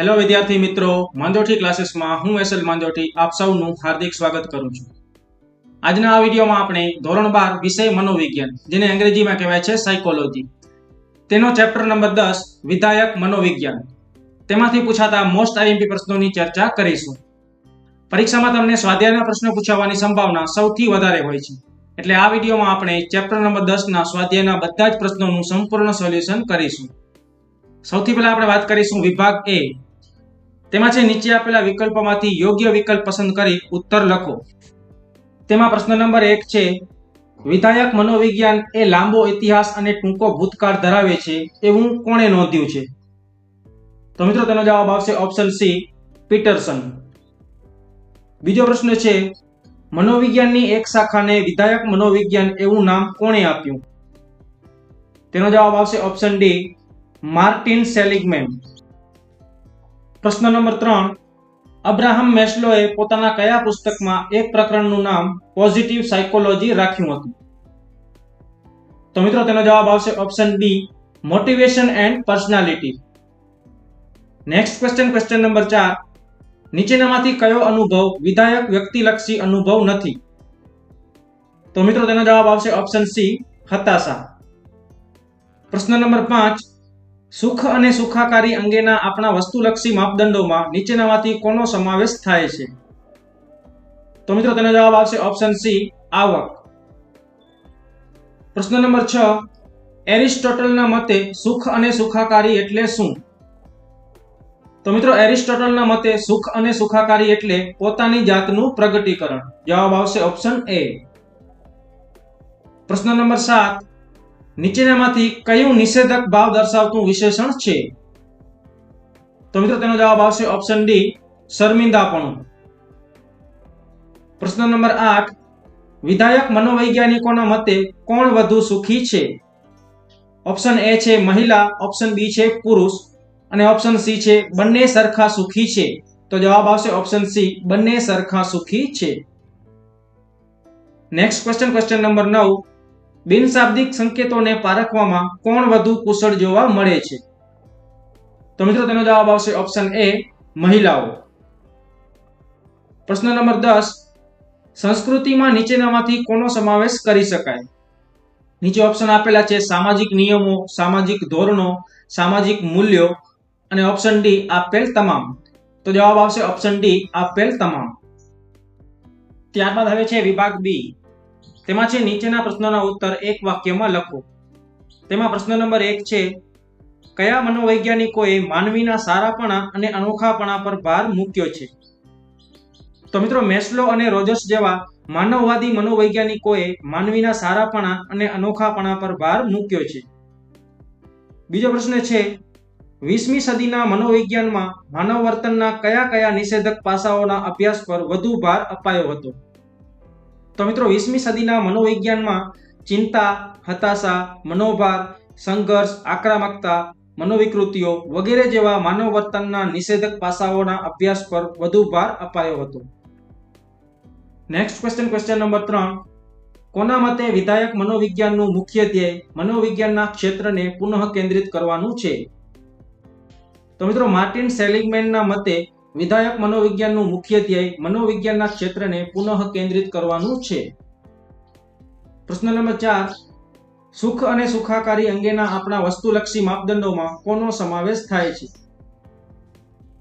Hello વિદ્યાર્થી મિત્રો. માંજોઠી ક્લાસીસમાં હું એસએલ માંજોઠી આપ સૌનું હાર્દિક સ્વાગત કરું છું. આજના આ વિડીયોમાં આપણે ધોરણ બાર વિષય મનોવિજ્ઞાન, જેને અંગ્રેજીમાં કહેવાય છે સાયકોલોજી તેનો ચેપ્ટર નંબર દસ, વિધાયક મનોવિજ્ઞાન. તેમાંથી પૂછાતા મોસ્ટ આઈએમપી પ્રશ્નોની ચર્ચા કરીશું. પરીક્ષામાં તમને સ્વાધ્યાયના પ્રશ્નો પૂછાવાની સંભાવના સૌથી વધારે હોય છે. એટલે આ વિડીયોમાં આપણે ચેપ્ટર નંબર દસના સ્વાધ્યાયના બધા જ પ્રશ્નોનું સંપૂર્ણ સોલ્યુશન કરીશું. સૌથી પહેલા આપણે વાત કરીશું વિભાગ એ. તેમાં છે, નીચે આપેલા વિકલ્પોમાંથી યોગ્ય વિકલ્પ પસંદ કરી ઉત્તર લખો. તેમાં પ્રશ્ન નંબર એક છે, વિધાયક મનોવિજ્ઞાન એ લાંબો ઇતિહાસ અને ટૂંકો ભૂતકાળ ધરાવે છે, એવું કોણે નોંધ્યું છે? તો મિત્રો, તેનો જવાબ આવશે ઓપ્શન સી પીટરસન. બીજો પ્રશ્ન છે, મનોવિજ્ઞાનની એક શાખાને વિધાયક મનોવિજ્ઞાન એવું નામ કોણે આપ્યું? તેનો જવાબ આવશે ઓપ્શન ડી માર્ટિન સેલિગમેન. પ્રશ્ન નંબર ત્રણ. અબ્રાહમ મેસ્લોએ પોતાના કયા પુસ્તકમાં એક પ્રકરણનું નામ પોઝિટિવ સાયકોલોજી રાખ્યું હતું? તો મિત્રો, તેનો જવાબ આવશે option B motivation and personality next question question number ચાર. નીચેનામાંથી કયો અનુભવ વિધાયક વ્યક્તિલક્ષી અનુભવ નથી? તો મિત્રો, તેનો જવાબ આવશે ઓપ્શન સી હતાશા. પ્રશ્ન નંબર પાંચ. સુખ અને સુખાકારી અંગેના આપણા વસ્તુલક્ષી માપદંડોમાં નીચેનામાંથી કોનો સમાવેશ થાય છે? તો મિત્રો તેનો જવાબ આવશે ઓપ્શન સી આવક. પ્રશ્ન નંબર છ, એરિસ્ટોટલના મતે સુખ અને સુખાકારી એટલે શું? તો મિત્રો એરિસ્ટોટલના મતે સુખ અને સુખાકારી એટલે પોતાની જાતનું પ્રગટીકરણ. જવાબ આવશે ઓપ્શન એ પ્રશ્ન નંબર સાત નીચેનામાંથી કયું નિષેધક ભાવ દર્શાવતું વિશેષણ છે? તો મિત્રો, તેનો જવાબ આવશે ઓપ્શન ડી શર્મિંદાપણું. પ્રશ્ન નંબર આઠ, વિધાયક મનોવૈજ્ઞાનિકોના મતે કોણ વધુ સુખી છે? ઓપ્શન એ છે મહિલા ઓપ્શન બી છે પુરુષ, અને ઓપ્શન સી છે બંને સરખા સુખી છે. તો જવાબ આવશે ઓપ્શન સી બંને સરખા સુખી છે. નેક્સ્ટ ક્વેશ્ચન ક્વેશ્ચન નંબર નવ બિનશાબ્દિક સંકેતોને પારખવામાં કોણ વધુ કુશળ જોવા મળે છે? તો મિત્રો, તેનો જવાબ આવશે ઓપ્શન એ મહિલાઓ. પ્રશ્ન નંબર દસ, સંસ્કૃતિમાં નીચેનામાંથી કોનો સમાવેશ કરી શકાય? નીચે ઓપ્શન આપેલા છે, સામાજિક નિયમો, સામાજિક ધોરણો, સામાજિક મૂલ્યો અને ઓપ્શન ડી આપેલ તમામ. તો જવાબ આવશે ઓપ્શન ડી આપેલ તમામ. ત્યારબાદ હવે છે વિભાગ બી તેમાં છે, નીચેના પ્રશ્નોના ઉત્તર એક વાક્યમાં લખો. તેમાં પ્રશ્ન નંબર એક છે, કયા મનોવૈજ્ઞાનિકોએ માનવીના સારાપણા અને અનોખાપણા પર ભાર મૂક્યો છે? તો મિત્રો, મેસ્લો અને રોજર્સ જેવા માનવવાદી મનોવૈજ્ઞાનિકોએ માનવીના સારાપણા અને અનોખાપણા પર ભાર મૂક્યો છે. બીજો પ્રશ્ન છે, વીસમી સદીના મનોવિજ્ઞાનમાં માનવ વર્તનના કયા કયા નિષેધક પાસાઓના અભ્યાસ પર વધુ ભાર અપાયો હતો? તો મિત્રો વીસમી સદીના મનોવિજ્ઞાનમાં ચિંતા, હતાશા, મનોભાર, સંઘર્ષ, આક્રમકતા, મનોવિકૃતિઓ વગેરે જેવા માનવ વર્તનના નિષેધક પાસાઓના અભ્યાસ પર વધુ ભાર અપાયો હતો. નેક્સ્ટ ક્વેશ્ચન ક્વેશ્ચન નંબર ત્રણ. કોના મતે વિધાયક મનોવિજ્ઞાનનું મુખ્ય ધ્યેય મનોવિજ્ઞાનના ક્ષેત્રને પુનઃ કેન્દ્રિત કરવાનું છે? તો મિત્રો માર્ટિન સેલિગમેનના મતે વિધાયક મનોવિજ્ઞાનનું મુખ્ય ધ્યેય મનોવિજ્ઞાનના ક્ષેત્રને પુનઃ કેન્દ્રિત કરવાનું છે. પ્રશ્ન નંબર ચાર, સુખ અને સુખાકારી અંગેના આપણા વસ્તુલક્ષી માપદંડોમાં કોનો સમાવેશ થાય છે?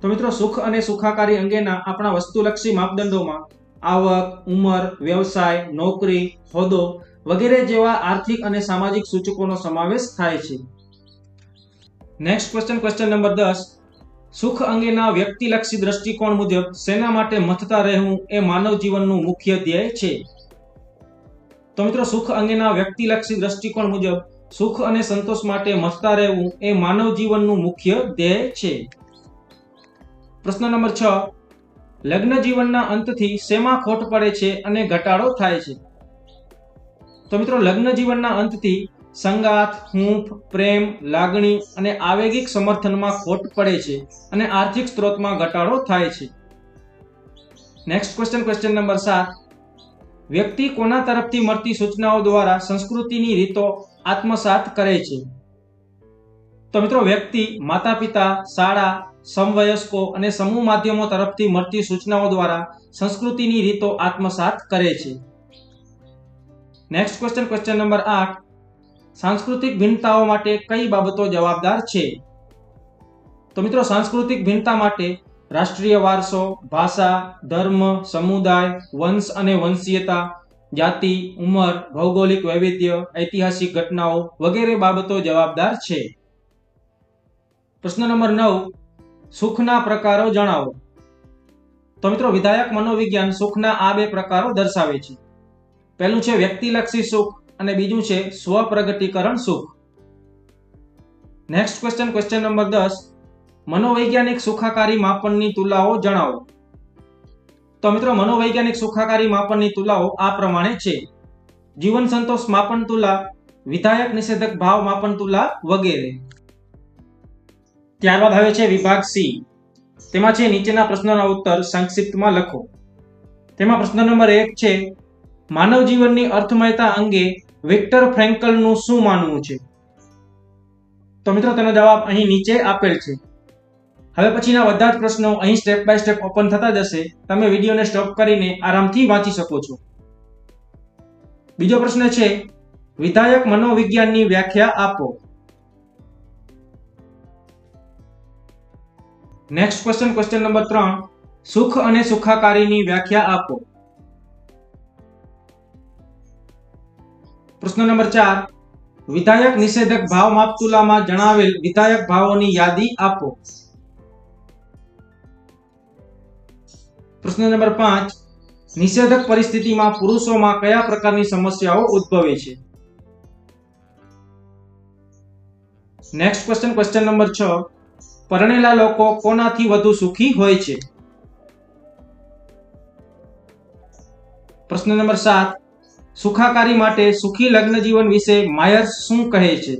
તો મિત્રો, સુખ અને સુખાકારી અંગેના આપણા વસ્તુલક્ષી માપદંડોમાં આવક, ઉંમર, વ્યવસાય, નોકરી, હોદ્દો વગેરે જેવા આર્થિક અને સામાજિક સૂચકોનો સમાવેશ થાય છે. નેક્સ્ટ ક્વેશ્ચન ક્વેશ્ચન નંબર દસ. સુખ અંગેના વ્યક્તિલક્ષી દ્રષ્ટિકોણ મુજબ શેના માટે મથતા રહેવું એ માનવ જીવનનું મુખ્ય ધ્યેય છે. તો મિત્રો, સુખ અંગેના વ્યક્તિલક્ષી દ્રષ્ટિકોણ મુજબ સુખ અને સંતોષ માટે મથતા રહેવું એ માનવ જીવનનું મુખ્ય ધ્યેય છે. પ્રશ્ન નંબર છ. લગ્ન જીવનના અંતથી શેમાં ખોટ પડે છે અને ઘટાડો થાય છે? તો મિત્રો, લગ્ન જીવનના અંતથી સંગાત હૂંફ, પ્રેમ, લાગણી અને આવેગિક સમર્થનમાં ખોટ પડે છે અને આર્થિક સ્ત્રોતમાં ઘટાડો થાય છે. નેક્સ્ટ ક્વેશ્ચન ક્વેશ્ચન નંબર સાત. વ્યક્તિ કોના તરફથી મળતી સૂચનાઓ દ્વારા સંસ્કૃતિની રીતો આત્મસાત કરે છે? તો મિત્રો, વ્યક્તિ માતા પિતા શાળા, સમવયસ્કો અને સમૂહ માધ્યમો તરફથી મળતી સૂચનાઓ દ્વારા સંસ્કૃતિની રીતો આત્મસાત કરે છે. નેક્સ્ટ ક્વેશ્ચન ક્વેશ્ચન નંબર આઠ. સાંસ્કૃતિક ભિન્નતાઓ માટે કઈ બાબતો જવાબદાર છે? તો મિત્રો, સાંસ્કૃતિક ભિન્નતા માટે રાષ્ટ્રીય વારસો, ભાષા, ધર્મ, સમુદાય, વંશ અને વંશીયતા, જાતિ, ઉંમર, ભૌગોલિક વૈવિધ્ય, ઐતિહાસિક ઘટનાઓ વગેરે બાબતો જવાબદાર છે. પ્રશ્ન નંબર નવ, સુખના પ્રકારો જણાવો. તો મિત્રો, વિધાયક મનોવિજ્ઞાન સુખના આ બે પ્રકારો દર્શાવે છે. પહેલું છે વ્યક્તિલક્ષી સુખ અને બીજું છે સ્વપ્રગટીકરણ સુખ. નેક્સ્ટ ક્વેશ્ચન ક્વેશ્ચન નંબર દસ. મનોવૈજ્ઞાનિક સુખાકારી માપનની તુલાઓ જણાવો. તો મિત્રો, મનોવૈજ્ઞાનિક સુખાકારી માપનની તુલાઓ આ પ્રમાણે છે. જીવન સંતોષ માપન તુલા, વિધાયક નિષેધક ભાવ માપન તુલા વગેરે. ત્યારબાદ આવે છે વિભાગ સી. તેમાં છે નીચેના પ્રશ્નોના ઉત્તર સંક્ષિપ્તમાં લખો. તેમાં પ્રશ્ન નંબર એક છે, માનવ જીવનની અર્થમયતા અંગે વિક્ટર ફ્રેન્કલનું શું માનવું છે? તો મિત્રો, તેનો જવાબ અહીં નીચે આપેલ છે. હવે પછીના બધા જ પ્રશ્નો અહીં સ્ટેપ બાય સ્ટેપ ઓપન થતા જશે. તમે વિડીયોને સ્ટોપ કરીને આરામથી વાંચી શકો છો. બીજો પ્રશ્ન છે, વિધાયક મનોવિજ્ઞાનની વ્યાખ્યા આપો. નેક્સ્ટ ક્વેશ્ચન ક્વેશ્ચન નંબર ત્રણ. સુખ અને સુખાકારીની વ્યાખ્યા આપો. પ્રશ્ન નંબર ચાર. વિધાયક નિષેધક ભાવ માપતુલામાં જણાવેલ વિધાયક ભાવોની યાદી આપો. પ્રશ્ન નંબર પાંચ. નિષેધક પરિસ્થિતિમાં પુરુષોમાં કયા પ્રકારની સમસ્યાઓ ઉદ્ભવે છે? નેક્સ્ટ ક્વેશ્ચન ક્વેશ્ચન નંબર છ. પરણેલા લોકો કોનાથી વધુ સુખી હોય છે? પ્રશ્ન નંબર સાત. સુખાકારી માટે સુખી લગ્ન જીવન વિશે માયર્સ શું કહે છે?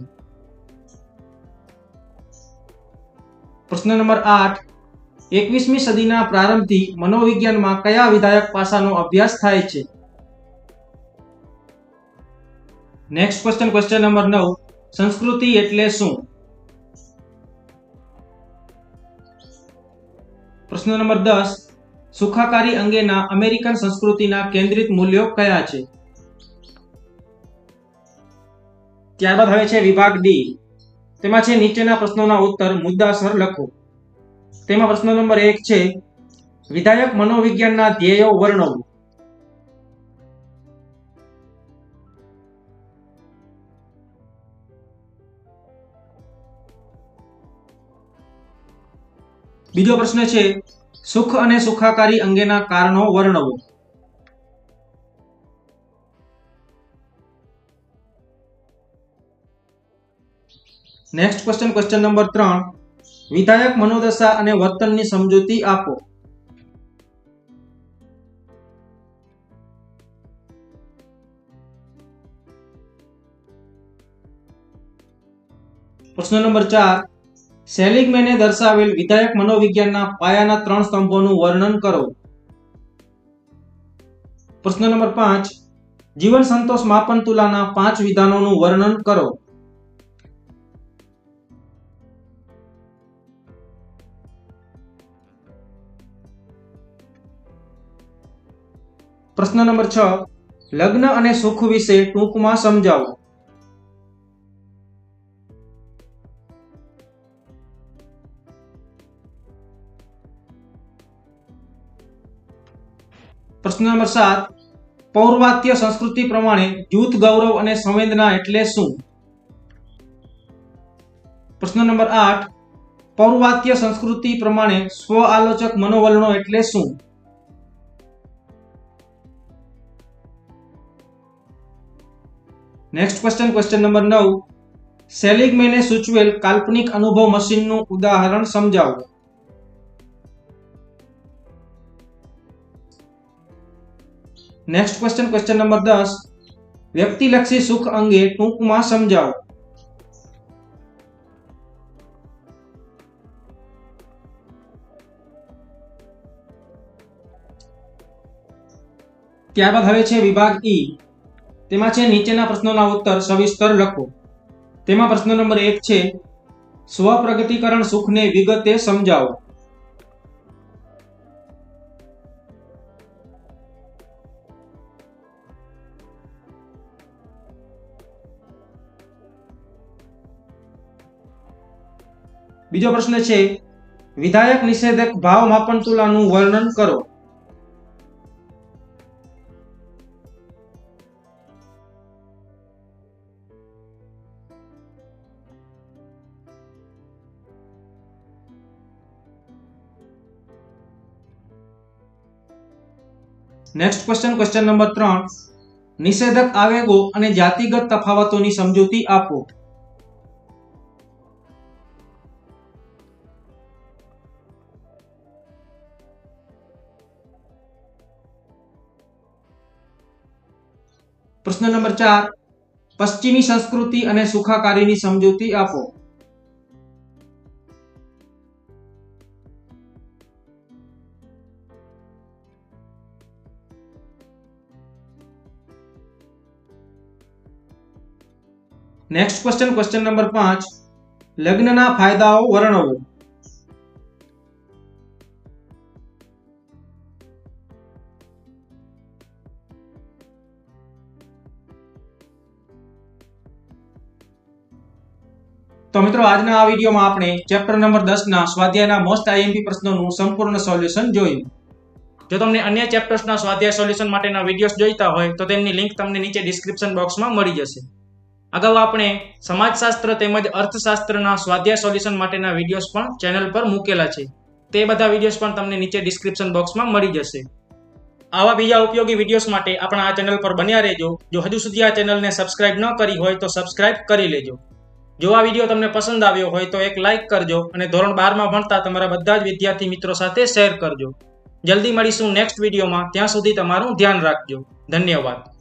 પ્રશ્ન નંબર આઠ. એકવીસમી સદીના પ્રારંભથી મનોવિજ્ઞાનમાં કયા વિધાયક પાસાનો અભ્યાસ થાય છે? નેક્સ્ટ ક્વેશ્ચન ક્વેશ્ચન નંબર નવ. સંસ્કૃતિ એટલે શું? પ્રશ્ન નંબર દસ. સુખાકારી અંગેના અમેરિકન સંસ્કૃતિના કેન્દ્રિત મૂલ્યો કયા છે? ત્યારબાદ હવે છે વિભાગ ડી તેમાં છે નીચેના પ્રશ્નોના ઉત્તર, મુદ્દાસર લખો. તેમાં પ્રશ્ન નંબર એક છે, વિધાયક મનોવિજ્ઞાનના ધ્યેયો વર્ણવો. બીજો પ્રશ્ન છે, સુખ અને સુખાકારી અંગેના કારણો વર્ણવો. નેક્સ્ટ ક્વેશ્ચન ક્વેશ્ચન નંબર ત્રણ વિધાયક મનોદશા અને વર્તનની સમજૂતી આપો. પ્રશ્ન નંબર ચાર. સેલિગમેને દર્શાવેલ વિધાયક મનોવિજ્ઞાનના પાયાના ત્રણ સ્તંભોનું વર્ણન કરો. પ્રશ્ન નંબર પાંચ. જીવન સંતોષ માપન તુલાના પાંચ વિધાનોનું વર્ણન કરો. પ્રશ્ન નંબર છ, લગ્ન અને સુખ વિશે ટૂંકમાં સમજાવો. પ્રશ્ન નંબર સાત, પૌર્વાત્ય સંસ્કૃતિ પ્રમાણે જૂથ ગૌરવ અને સંવેદના એટલે શું? પ્રશ્ન નંબર આઠ, પૌર્વાત્ય સંસ્કૃતિ પ્રમાણે સ્વ આલોચક મનોવલણો એટલે શું? નેક્સ્ટ ક્વેશ્ચન ક્વેશ્ચન નંબર નવ. સેલિગમેને સૂચવેલ કાલ્પનિક અનુભવ મશીનનું ઉદાહરણ સમજાવો. નેક્સ્ટ ક્વેશ્ચન ક્વેશ્ચન નંબર દસ. વ્યક્તિલક્ષી સુખ અંગે ટૂંકમાં સમજાવો. ત્યારબાદ હવે છે વિભાગ ઈ. તેમાં છે નીચેના પ્રશ્નોના ઉત્તર, સવિસ્તર લખો. તેમાં પ્રશ્ન નંબર એક છે, સ્વપ્રગતિકરણ સુખને વિગતે સમજાવો. બીજો પ્રશ્ન છે, વિધાયક નિષેધક ભાવ માપન તુલાનું વર્ણન કરો. નેક્સ્ટ ક્વેશ્ચન ક્વેશ્ચન નંબર ત્રણ નિષેધક આવેગો અને જાતિગત તફાવતોની સમજૂતી આપો. પ્રશ્ન નંબર ચાર. પશ્ચિમી સંસ્કૃતિ અને સુખાકારીની સમજૂતી આપો. નેક્સ્ટ ક્વેશ્ચન ક્વેશ્ચન નંબર પાંચ. લગ્નના ફાયદાઓ વર્ણવો. તો મિત્રો, આજના આ વિડીયોમાં આપણે ચેપ્ટર નંબર દસ ના સ્વાધ્યાયના મોસ્ટ આઈએમપી પ્રશ્નોનું સંપૂર્ણ સોલ્યુશન જોયું. જો તમને અન્ય ચેપ્ટર્સના સ્વાધ્યાય સોલ્યુશન માટેના વિડીયોઝ જોઈતા હોય, તો તેમની લિંક તમને નીચે ડિસ્ક્રિપ્શન બોક્સમાં મળી જશે. અગાઉ આપણે સમાજશાસ્ત્ર તેમજ અર્થશાસ્ત્રના સ્વાધ્યાય સોલ્યુશન માટેના વિડીયોઝ પણ ચેનલ પર મૂકેલા છે. તે બધા વિડીયોઝ પણ તમને નીચે ડિસ્ક્રિપ્શન બોક્સમાં મળી જશે. આવા બીજા ઉપયોગી વિડીયોઝ માટે આપણા આ ચેનલ પર બન્યા રહેજો. જો હજુ સુધી આ ચેનલને સબસ્ક્રાઇબ ન કરી હોય તો સબસ્ક્રાઇબ કરી લેજો. જો આ વીડિયો તમને પસંદ આવ્યો હોય તો એક લાઇક કરજો અને ધોરણ બારમાં ભણતા તમારા બધા જ વિદ્યાર્થી મિત્રો સાથે શેર કરજો. જલ્દી મળીશું નેક્સ્ટ વિડીયોમાં ત્યાં સુધી તમારું ધ્યાન રાખજો. ધન્યવાદ.